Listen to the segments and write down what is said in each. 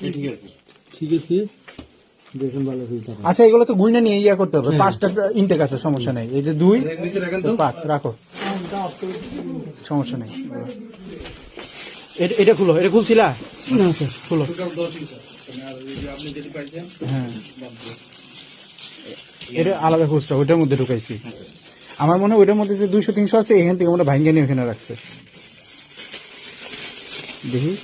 ঠিক আছে। ঠিক হয়ে আচ্ছা এগুলো তো গুইনা নিয়ে ইয়া করতে হবে। পাঁচটা ইনটেক আছে সমস্যা নেই। এই যে দুই পাঁচ রাখো। সমস্যা নেই। এটা- এটা খুলো এটা খুলছিলা? না স্যার। খুলো। মানে হ্যাঁ। এটা আলাদা খুচরা ওইটার মধ্যে ঢুকাইছি। আমার মনে হয় ওইটার মধ্যে যে দুইশো তিনশো আছে এখান থেকে আমরা ভাঙ্গে নিয়ে ওখানে রাখছে। দেখি।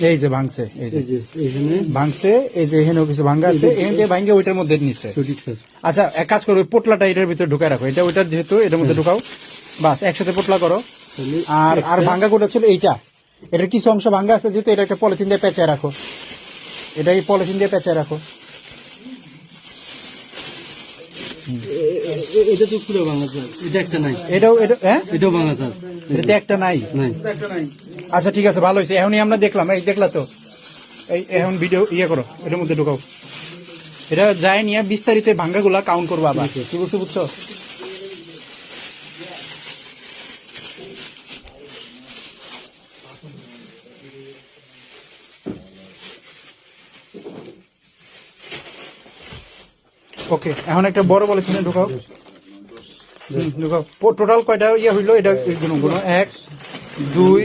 এই যে ভাঙছে এই যে। এই যে এখানে ভাঙছে এই যে এখানেও কিছু ভাঙ্গা আছে এখান থেকে ভাঙ্গে ওইটার মধ্যে নিচ্ছে আচ্ছা এক কাজ করো পোটলাটা এটার ভিতরে ঢুকায় রাখো। এটা ওইটার যেহেতু এটার মধ্যে ঢুকাও। বাস একসাথে পোটলা করো। আর আর ভাঙ্গা কোটা ছিল? এইটা। এটার কিছু অংশ ভাঙ্গা আছে যেহেতু এটা একটা পলিথিন দিয়ে পেঁচায় রাখো। এটা এই পলিথিন দিয়ে পেঁচায় রাখো। এ- এ- এটা তো পুরো বাংলা এটা একটা নাই। এটাও এটা হ্যাঁ? এটাও স্যার। এটাতে একটা নাই। নাই। আচ্ছা ঠিক আছে ভালো হয়েছে। এখনই আমরা দেখলাম। এই দেখলা তো। এই এখন ভিডিও ইয়ে করো এটার মধ্যে ঢুকাও। এটা যায় নিয়ে বিস্তারিত ভাঙ্গাগুলা কাউন্ট করব আবার। কি বলছো বুঝছ? ওকে এখন একটা বড় পলিথিনে ঢুকাও। ঢুকাও। টোটাল কয়টা ইয়ে হইল এটা এক দুই